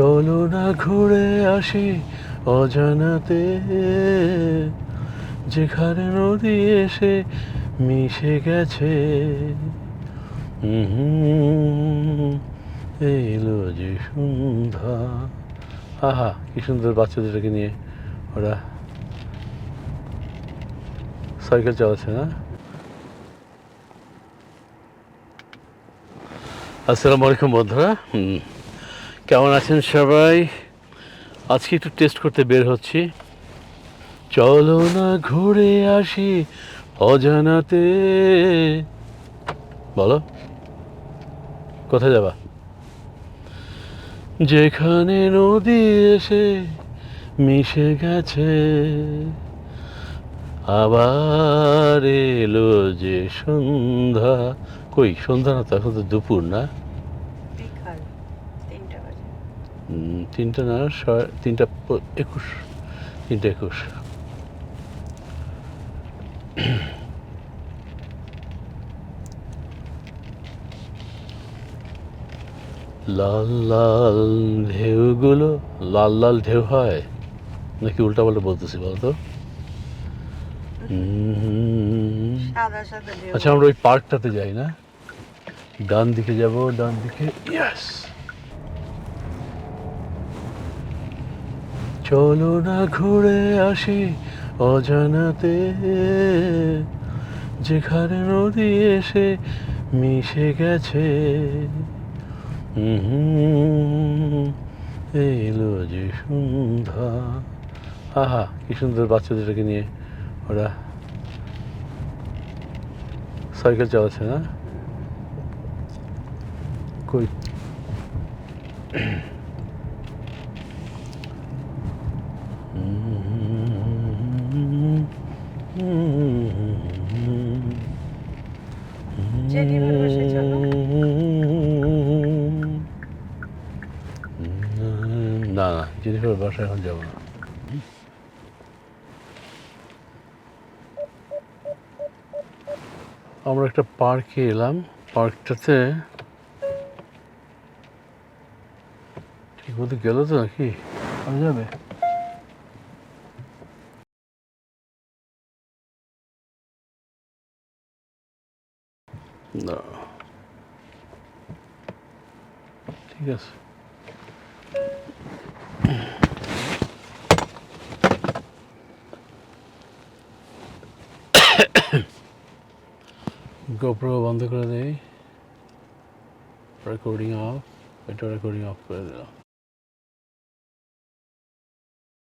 চলো না ঘুরে আসি অজানাতে। যেখানে নদী এসে মিশে গেছে। এলো যে সন্ধ্যা। আহা কি সুন্দর বাচ্চাদেরকে নিয়ে ওরা সাইকেল চালাচ্ছে না? আসসালামু আলাইকুম বন্ধুরা। হুম, কেমন আছেন সবাই? আজকে একটু টেস্ট করতে বের হচ্ছি। চলো না ঘুরে আসি অজানাতে। বলো, কোথায় যাবা? যেখানে নদী এসে মিশে গেছে। আবার এলো যে সন্ধ্যা। কই, সন্ধ্যা না তো এখন তো দুপুর না? তিনটা না ছয় তিনটা একুশ তিনটা একুশ। লাল লাল ঢেউগুলো লাল লাল ঢেউ হয়। নাকি উল্টা পাল্টা বলতেছি বলতো? আচ্ছা আমরা ওই পার্কটাতে যাই না? ডান দিকে যাব ডান দিকে ইয়াস চলো না ঘুরে আসি অজানাতে। যেখানে নদী এসে মিশে গেছে। এলো যে সন্ধ্যা। আহা, কি সুন্দর বাচ্চাদেরকে নিয়ে ওরা সাইকেল চালাচ্ছে না? কই জেনিফার বাসায় চলো। না না জেনিফার বাসায় এখন যাব না আমরা একটা পার্কে এলাম পার্কটাতে ঠিক মতো গেল তো নাকি করা যাবে না ঠিক আছে গোপ্রো বন্ধ করে দেই রেকর্ডিং অফ এটা রেকর্ডিং অফ করে দিলাম